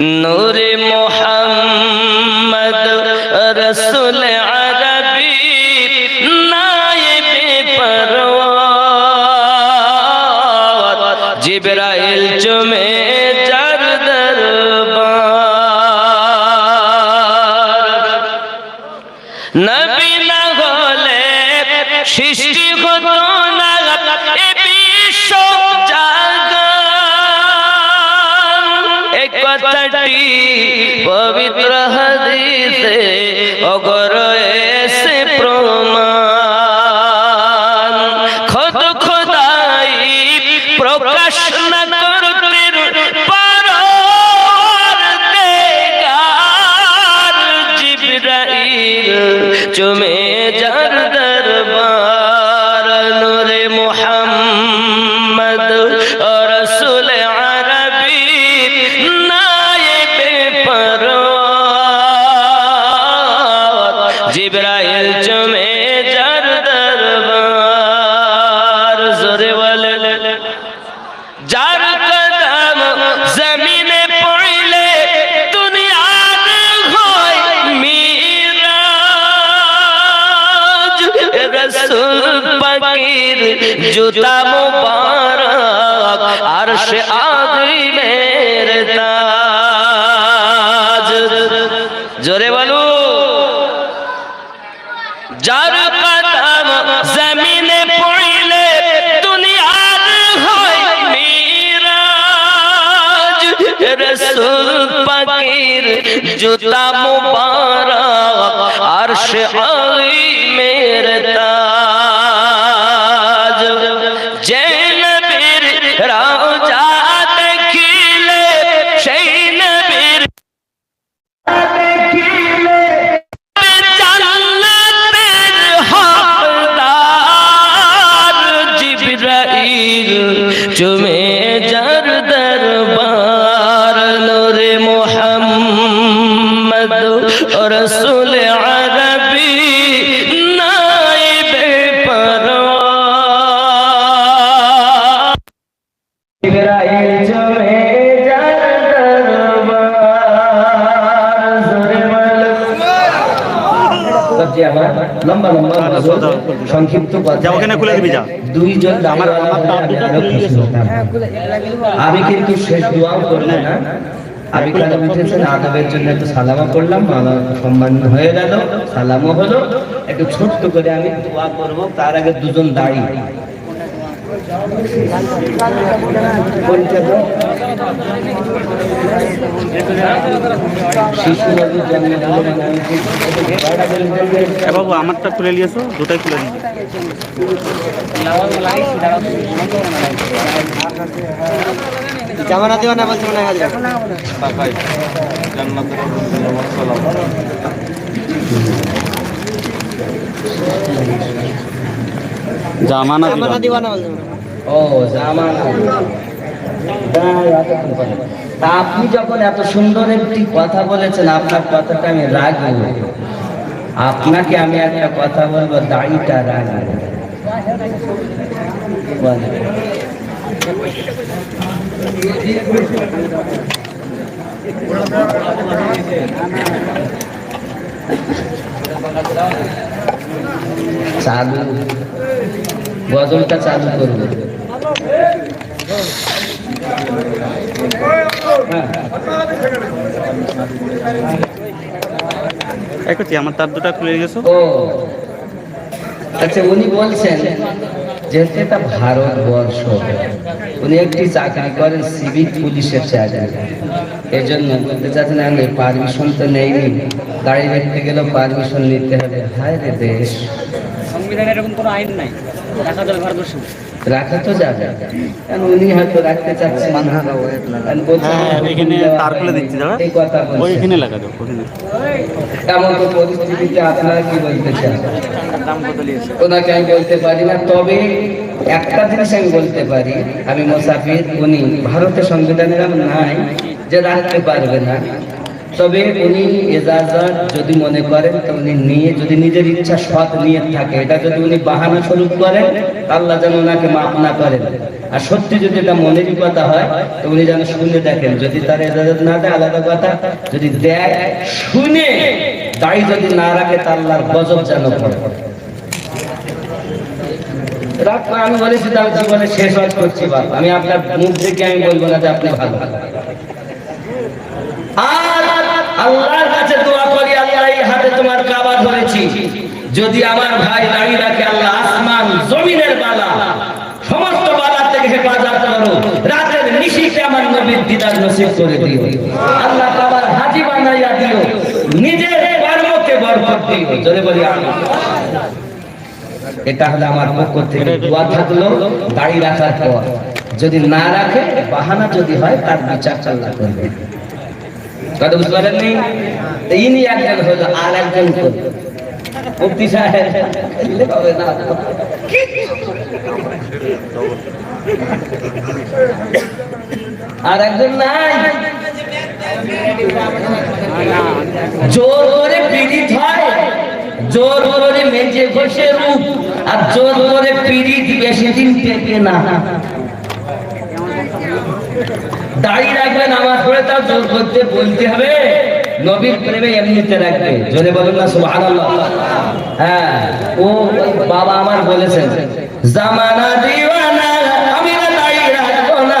নূরে মোহাম্মদ রসুল আরবি নায়েবে পরওয়ার। জিবরাইল চুমে যার দরবার। নবী না হলে সৃষ্টি কথাটি পবিত্র হাদিসে অগর এসে প্রমাণ। খোদ খোদাই প্রকাশ না করতে পারোর জিবরাইল চুমে জুতা মুবারক, আরশ আগই মেরে তাজ। জোরে বলো। যার কদম জমিনে পড়লে দুনিয়ার হয় মিরাজ। রসুল পাকির জুতা মুবারক, আরশ আই লম্বা লম্বা গজল, সংক্ষিপ্ত। দুইজন। আমি কিন্তু শেষ দোয়াও করলে না। আমি কালাম উঠেছেন? আদবের জন্য একটু সালামা করলাম আমার সম্মান হয়ে গেল সালামও হলো। একটু ছোট্ট করে আমি দোয়া করব তার আগে দুজন দাঁড়িয়ে শিশু নবীর জন্মদিনে আমি- এ বাবু আমারটা খুলে নিয়েছো দুটাই খুলে নিয়ে জামানা দিও না বলছি মনে হয় হাজিরা জামানা জামানা দিবা দিও না বলছি মনে হয়। ও জামান তা আপনি যখন এত সুন্দর একটি কথা বলেছেন আপনার কথাটা আমি রাখব আপনাকে আমি একটা কথা বলব দাড়িটা রাখব বলেন। চালু। গজলটা চালু করব। এই আমার তার দুটা খুলে গেছো ও। আচ্ছা উনি বলছেন যেহেতু এটা ভারতবর্ষ। উনি একটি চাকরি করেন সিভিক পুলিশের চাকরি। এই জন্য বলতে চাচ্ছেন আমি পারমিশন তো নেইনি। গাড়ি রাখতে গেলেও পারমিশন নিতে হবে। হায় রে দেশ। সংবিধানে এরকম কোনো আইন নাই। দেখা যাবে ভারতবর্ষে। রাখা তো যাবে। কারণ উনি হয়তো রাখতে চাচ্ছেন হ্যাঁ এখানে তার খুলে দিচ্ছি দাদা এই কথা ওইখানে লাগা দাও এমন তো পরিস্থিতিতে আপনারা কি বলতে চান? ওনাকে আমি বলতে পারি না তবে একটা জিনিস আমি বলতে পারি। আমি মোসাফির উনি ভারতের সংবিধানের নাই। যে রাখতে পারবে না, তবে উনি এজাজত যদি মনে করেন, তো উনি নিয়ে, যদি নিজের ইচ্ছা সৎ নিয়ে থাকে, এটা যদি উনি বাহানা স্বরূপ করেন, আল্লাহ যেন ওনাকে মাফ না করেন। আর সত্যি যদি এটা মনেরই কথা হয়, তো উনি যেন শুনে দেখেন, যদি তার এজাজত না দেয়, আলাদা কথা, যদি দেয়, শুনে দাড়ি যদি না রাখে, তা আল্লাহর গজব যেন পড়ে। আমি বলেছি আমি জীবনে শেষ হজ করছি, বাপ। আমি আপনার মুখ দেখে আমি বলব না যে আপনি ভালো। আর আল্লাহর কাছে দোয়া করি, আল্লাহ এই হাতে তোমার কাবা ধরেছি। যদি আমার ভাই দাঁড়িয়ে রাখে আল্লাহ আসমান, জমিনের বালা, সমস্ত বালা থেকে হেফাজত করো। রাতের নিশিতে আমার নবীর দিদার নসিব করে দিও। আল্লাহ কাবার হাজি বানাইয়া দিও। নিজের কর্মকে বরকত দিও। জোরে বলি এটা হলো আমার পক্ষ থেকে দোয়া থাকল দাড়ি রাখার পর। যদি না রাখে, বাহানা যদি হয়, তার বিচার চাল্লা করবে। কথা বুঝতে পারেননি? ইনি একজন হলো আর একজন না। আর একজন নাই। জোর করে পীড়িত হয়। জোর করে মেজে বসে রূপ। আর জোর করে পীড়িত বেশি দিন না। দাঁড়িয়ে রাখবেন আমার পড়ে তার জোর করতে বলতে হবে। নবীর প্রেমে এমনিতে রাখবে। জোরে বলুন না সুবহানাল্লাহ। হ্যাঁ ও বাবা আমার বলেছেন জামানা দিওয়ানা আমি না দাঁড়িয়ে রাখব না।